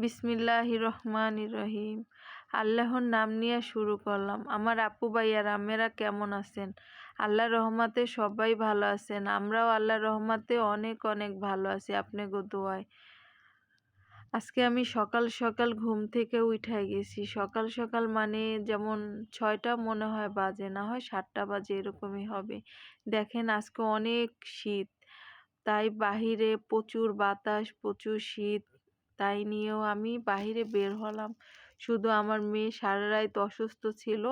বিসমিল্লাহ রহমান রহিম। আল্লাহর নাম নিয়ে শুরু করলাম। আমার আপু ভাইয়ার আমেরা কেমন আছেন? আল্লাহ রহমাতে সবাই ভালো আছেন। আমরাও আল্লাহ রহমাতে অনেক অনেক ভালো আছি। আপনি গো দোয়ায়। আজকে আমি সকাল সকাল ঘুম থেকে উঠাই গেছি। সকাল সকাল মানে যেমন ছয়টা মনে হয় বাজে, না হয় সাতটা বাজে এরকমই হবে। দেখেন আজকে অনেক শীত। তাই বাহিরে প্রচুর বাতাস, প্রচুর শীত। তাই নিয়েও আমি বাহিরে বের হলাম। শুধু আমার মেয়ে সারা রাত অসুস্থ ছিল,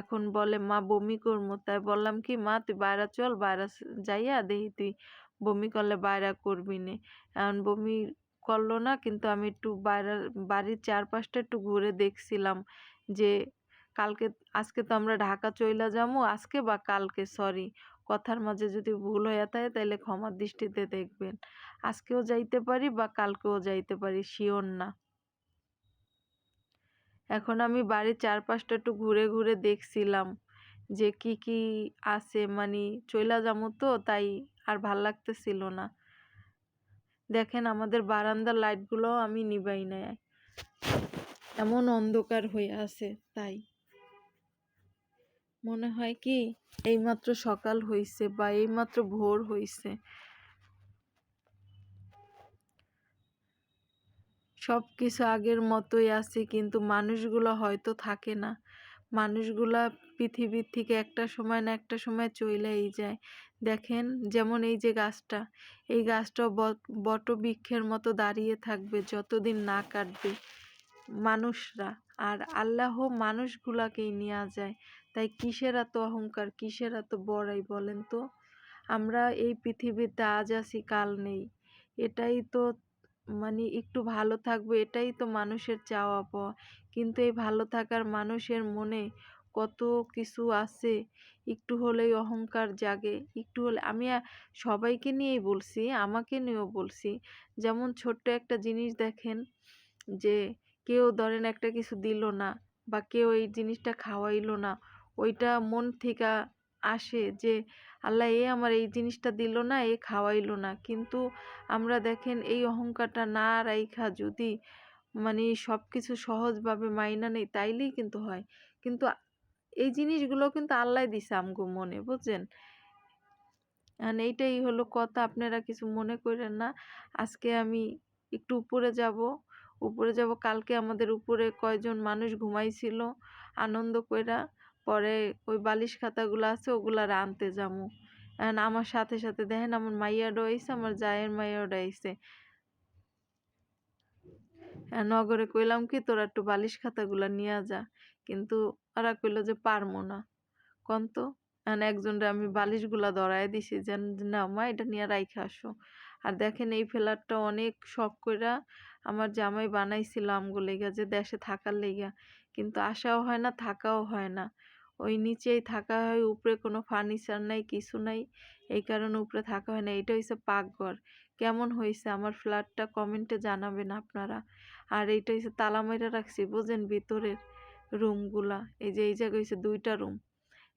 এখন বলে, মা, বমি করব। তাই বললাম কি, মা, তুই বাইরে চল, বাইরে যাইয়া দেখি তুই বমি করলে বাইরে করবি নে। এখন বমি করল না, কিন্তু আমি একটু বাইরে বাড়ির চারপাশটা একটু ঘুরে দেখছিলাম যে, কালকে, আজকে তো আমরা ঢাকা চইলা যাব, আজকে বা কালকে সরি কথার মাঝে যদি ভুল হয়ে থাকে তাহলে ক্ষমার দৃষ্টিতে দেখবেন। আজকেও যাইতে পারি বা কালকেও যাইতে পারি, শিওর না। এখন আমি বাড়ির চারপাশটা একটু ঘুরে ঘুরে দেখছিলাম যে কি কি আছে মানে চইলা যাব তো, তাই আর ভালো লাগতেছিল না। দেখেন আমাদের বারান্দার লাইটগুলো আমি নিবাই নাই। এমন অন্ধকার হয়ে আছে, তাই। মনে হয় কি, এইমাত্র সকাল হইছে বা এইমাত্র ভোর হইছে। সব কিছু আগের মতোই আছে, কিন্তু মানুষগুলো হয়তো থাকে না। মানুষগুলা পৃথিবীর থেকে একটা সময় না একটা সময় চইলাই যায়। দেখেন, যেমন এই যে গাছটা, এই গাছটা বট বৃক্ষের মতো দাঁড়িয়ে থাকবে যতদিন না কাটবে মানুষরা। আর আল্লাহ মানুষগুলাকেই নেওয়া যায়। তাই কিসের এত অহংকার, কিসের এত বড়াই বলেন তো? আমরা এই পৃথিবীতে আজ আছি, কাল নেই। এটাই তো মানে একটু ভালো থাকব, এটাই তো মানুষের চাওয়া পাওয়া। কিন্তু এই ভালো থাকার মানুষের মনে কত কিছু আছে? একটু হলেই অহংকার জাগে, একটু হলে আমি সবাইকে নিয়েই বলছি, আমাকে নিয়েও বলছি। যেমন ছোট্ট একটা জিনিস দেখেন যে, কেউ ধরেন একটা কিছু দিল না বা কেউ এই জিনিসটা খাওয়াইলো না ওইটা মন থেকে আসে যে, আল্লাহ, এ আমার এই জিনিসটা দিল না, এ খাওয়াইলো না। কিন্তু আমরা দেখেন এই অহংকারটা না রাইখা যদি মানে সব কিছু সহজভাবে মাইনা নেই, তাইলেই কিন্তু হয়। কিন্তু এই জিনিসগুলো কিন্তু আল্লাহ দিছে আমগো মনে, বুঝছেন? আর এইটাই হলো কথা, আপনারা কিছু মনে করেন না। আজকে আমি একটু উপরে যাব উপরে যাব। কালকে আমাদের উপরে কয়জন মানুষ ঘুমাইছিল, আনন্দ কইরা। পরে ওই বালিশ খাতাগুলো আছে, ওগুলা আনতে যাব। আমার সাথে সাথে দেখেন আমার মাইয়াডো আইসে আমার জায়ের মাইয়াডো আইসে নগরে কইলাম কি, তোরা একটু বালিশ খাতাগুলা নিয়ে যা। কিন্তু ওরা কইলো যে, পারমো না। কন তো? একজনরে আমি বালিশগুলা ধরাই দিছি, যে, না মা, এটা নিয়ে রাইখে আসো। আর দেখেন এই ফেলারটা অনেক শখ কইরা আমার জামাই বানাইছিল আমগো লেগা, যে দেশে থাকার লেগা। কিন্তু আসাও হয় না, থাকাও হয় না। ওই নিচেই থাকা হয়, উপরে কোনো ফার্নিচার নাই, কিছু নাই, এই কারণে উপরে থাকা হয় না। এটা হচ্ছে পাকঘর। কেমন হয়েছে আমার ফ্ল্যাটটা কমেন্টে জানাবেন আপনারা। আর এইটা হচ্ছে তালা মাইরা রাখছি, বোঝেন ভিতরের রুমগুলা। এই যে, এই জায়গায় হচ্ছে দুইটা রুম।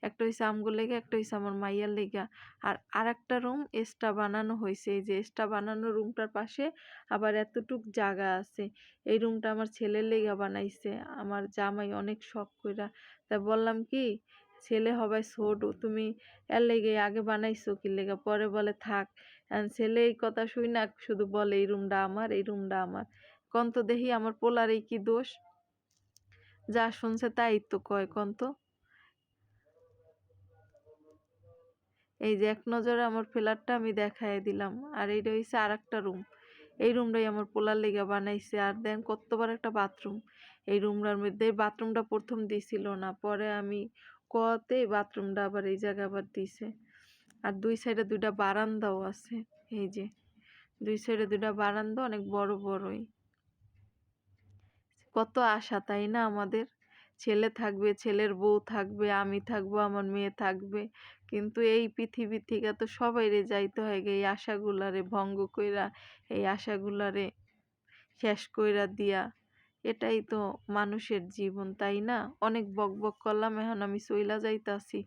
একটা হয়েছে আমগুর লেগে, একটা হয়েছে আমার মাইয়ার লেগা। আর আর একটা রুম এক্সট্রা বানানো হয়েছে এই যে এক্সট্রা বানানো রুমটার পাশে আবার এতটুক জায়গা আছে। এই রুমটা আমার ছেলের লেগা বানাইছে। আমার জামাই অনেক শখ কইরা তা বললাম কি, ছেলে হবাই ছোট, তুমি এর লেগে আগে বানাইছো কি লেগে? পরে বলে থাক। ছেলে এই কথা শুই না, শুধু বলে, এই রুমটা আমার, এই রুমটা আমার। কন্ত দেখি আমার পোলার এই কি দোষ? যা শুনছে তাই তো কয়, কন্ত। এই যে এক নজরে আমার ফ্ল্যাটটা আমি দেখাই দিলাম, আর এইটা হচ্ছে আর একটা রুম। এই রুমটাই আমার পোলার লেগে বানাইছে। আর দেন কতবার একটা বাথরুম। এই রুমটার মধ্যে বাথরুমটা প্রথম দিছিল না, পরে আমি কতে বাথরুমটা আবার এই জায়গায় আবার দিছে। আর দুই সাইডে দুইটা বারান্দাও আছে, এই যে। দুই সাইডে দুইটা বারান্দা অনেক বড় বড়ই। কত আশা, তাই না আমাদের? ছেলে থাকবে, ছেলের বউ থাকবে, আমি থাকব, আমার মেয়ে থাকবে। কিন্তু এই পৃথিবী থেকে তো সবাই রে যাইতে হয় গে, এই আশাগুলারে ভঙ্গ কইরা, এই আশাগুলারে শেষ কইরা দিয়া। এটাই তো মানুষের জীবন, তাই না? অনেক বক বক করলাম, এখন আমি চইলা যাইতাছি।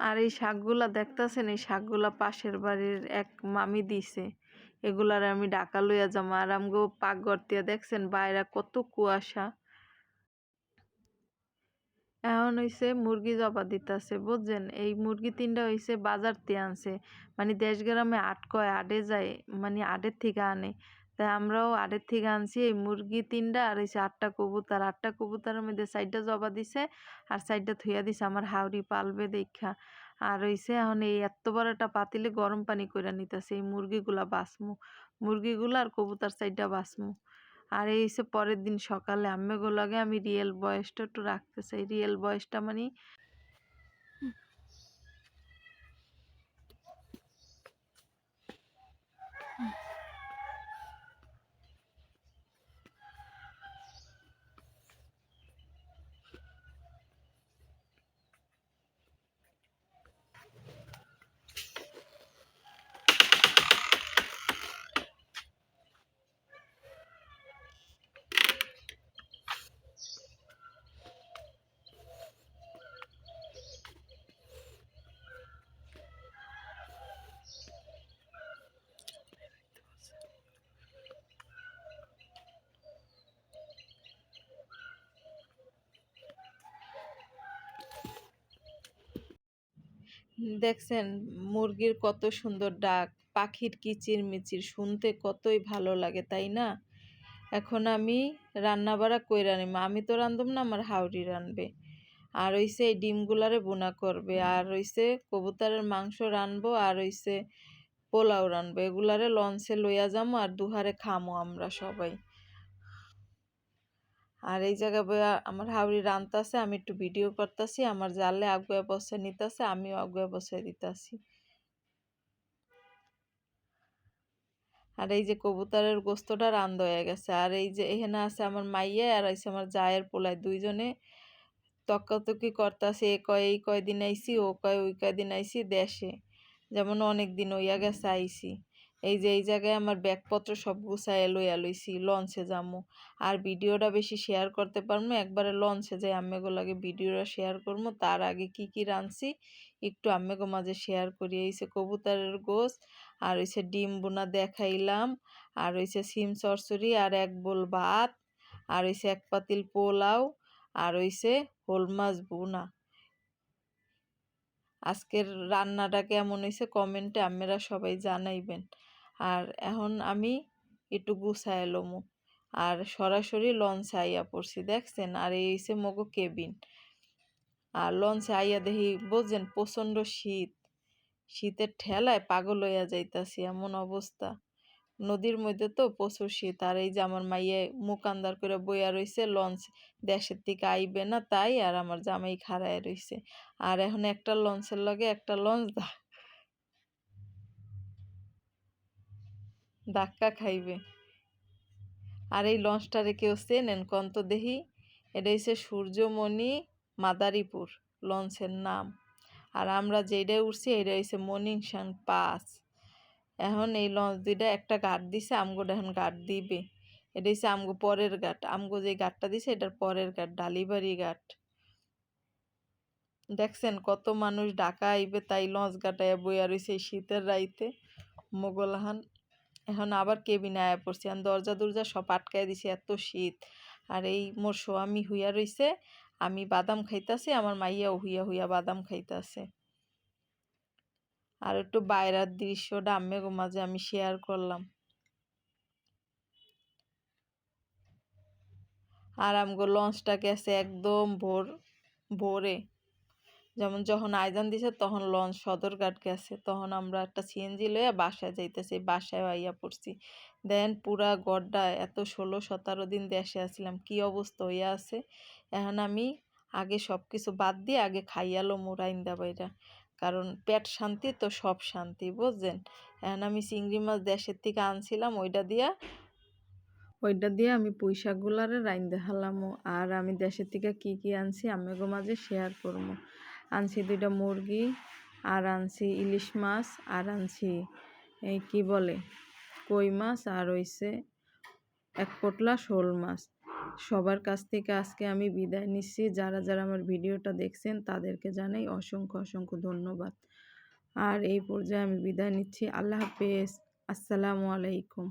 আর এই শাকগুলা দেখতেছেন, এই শাকগুলা পাশের বাড়ির এক মামি দিছে। এগুলার আমি ডাকা লইয়া যাব আর আমগো পাকঘর দিয়া দেখছেন, বাইরে কত কুয়াশা। এখন হইছে মুরগি জবা দিতাছে, বুঝছেন? এই মুরগি তিনটা হইছে বাজার থেকে আনছে। মানে দেশ গ্রামে আট কয় আডে যায় মানে আডের থেকে আনে। তাই আমরাও আডের থেকে আনছি, এই মুরগি তিনটা আর হইছে আটটা কবুতর। আটটা কবুতরের মধ্যে সাইডটা জবা দিছে আর সাইডটা থুইয়া দিছে আমার হাওড়ি পালবে দেখা। আর হইছে এখন এই এত বড় একটা পাতিলে গরম পানি কইরা নিতেছে, এই মুরগিগুলা বাঁচমু। মুরগিগুলা আর কবুতর সাইডটা বাঁচমু। আর এই সে পরের দিন সকালে আম্মেগুলোকে আমি রিয়েল বয়সটা একটু রাখতে চাই। রিয়েল বয়সটা মানে দেখছেন মুরগির কত সুন্দর ডাক, পাখির কিচির মিচির শুনতে কতই ভালো লাগে, তাই না? এখন আমি রান্না বাড়া কইরা নিম। আমি তো রান্ধব না, আমার হাউরি রানবে আর হইছে এই ডিমগুলারে বোনা করবে। আর হইছে কবুতরের মাংস রানবো আর হইছে পোলাও রানবো এগুলারে লঞ্চে লইয়া যাব আর দুহারে খামো আমরা সবাই। আর এই জায়গায় বইয়া আমার হাউরি রানতাছে আমি একটু ভিডিও করতেছি, আমার জালে আগুয়া বসে নিতেছে, আমিও আগুয়া বসে দিতেছি। আর এই যে কবুতরের গোস্তটা রান্ধ হয়ে গেছে, আর এই যে এখানে আছে আমার মাইয়া, আর আছে আমার জায়ের পোলায় দুইজনে তকাতকি করতেছে, এ কয়, এই কয় দিন আইসি ও কয়, ওই কয় দিন আইসি দেশে, যেমন অনেক দিন হইয়া গেছে আইসি এই যে, এই জায়গায় আমার ব্যাগপত্র সব গুছাইয়া লইয়া লইছি, লঞ্চে যামু। আর ভিডিওটা বেশি শেয়ার করতে পারব একবারে লঞ্চে যাই আম্মেগো লাগে ভিডিওটা শেয়ার করব তার আগে কি কি রাঁধছি, একটু আম্মেগো মাঝে শেয়ার করি এইসে কবুতরের গোস আর হইছে ডিম বোনা দেখাইলাম, আর হইছে সিম চরচড়ি আর এক বোল ভাত, আর হইছে এক পাতিল পোলাও, আর হইছে হোল মাছ বোনা। আজকের রান্নাটা কেমন হয়েছে কমেন্টে আপনারা সবাই জানাইবেন। আর এখন আমি একটু গুছায় লমু। আর সরাসরি লঞ্চে আইয়া পড়ছি, দেখছেন? আর এই হচ্ছে মগো কেবিন। আর লঞ্চে আইয়া দেখি, বুঝছেন? প্রচণ্ড শীত। শীতের ঠেলায় পাগল হইয়া যাইতাছি, এমন অবস্থা। নদীর মধ্যে তো প্রচুর শীত। আর এই যে আমার মাইয়ে মুখ আন্দার করে বইয়া রইছে, লঞ্চ দেশের থেকে আইবে না তাই, আর আমার জামাই খাড়ায় রইছে। আর এখন একটা লঞ্চের লগে একটা লঞ্চ ধাক্কা খাইবে। আর এই লঞ্চটারে কেউ চেনেন? কন্ত দেহি এটা হচ্ছে সূর্যমণি মাদারীপুর লঞ্চের নাম। আর আমরা যেটাই উঠছি এটা হচ্ছে মনিংসান পাস। এখন এই লঞ্চ দুইটা একটা গাট দিছে আমগোটা এখন গাট দিবে। এটা হচ্ছে আমগো পরের গাট আমগো যে গাটটা দিছে, এটার পরের গাট ডালিবাড়ি গাট দেখছেন কত মানুষ ঢাকা আইবে, তাই লঞ্চ গাটায় বইয়া রয়েছে শীতের রাইতে। মোগলহান এখন আবার কেবিনে আয়া পড়ছি। আর দরজা দরজা সব আটকায় দিছে, এত শীত। আর এই মোর স্বামী হুইয়া রইছে, আমি বাদাম খাইতাছি, আমার মাইয়াও হুইয়া হুইয়া বাদাম খাইতাছে। আর একটু বাইরের দৃশ্যটা আম্মেগো মাঝে আমি শেয়ার করলাম। আর আমগো লঞ্চটা গেছে একদম ভোর, ভোরে। যেমন যখন আইজান দিছে তখন লঞ্চ সদরঘাট গেছে, তখন আমরা একটা সিএনজি লইয়া বাসায় যাইতেছি, বাসায় আইয়া পড়ছি। দেন পুরা গড্ডা এত ষোলো সতেরো দিন দেশে আসছিলাম কি অবস্থা হইয়া আছে? এখন আমি আগে সব কিছু বাদ দিয়ে আগে খাইয়ালো মোরাইন্দা বাইরা। কারণ পেট শান্তি তো সব শান্তি, বুঝছেন? এখন আমি চিংড়ি মাছ দেশের থেকে আনছিলাম ওইটা দিয়া ওইটা দিয়ে আমি পুঁই শাকগুলারে রাইন দেখালামো আর আমি দেশের থেকে কি কি আনছি, আমেগো মাঝে শেয়ার করব আনছি দুইটা মুরগি, আর আনছি ইলিশ মাছ, আর আনছি, এই কি বলে, কই মাছ, আর হইছে এক পোটলা শোল মাছ। সবার কাছ থেকে আজকে আমি বিদায় নিচ্ছি। যারা যারা আমার ভিডিওটা দেখছেন, তাদেরকে জানাই অসংখ্য অসংখ্য ধন্যবাদ। আর এই পর্যায়ে আমি বিদায় নিচ্ছি। আল্লাহ হাফেজ। আসসালামু আলাইকুম।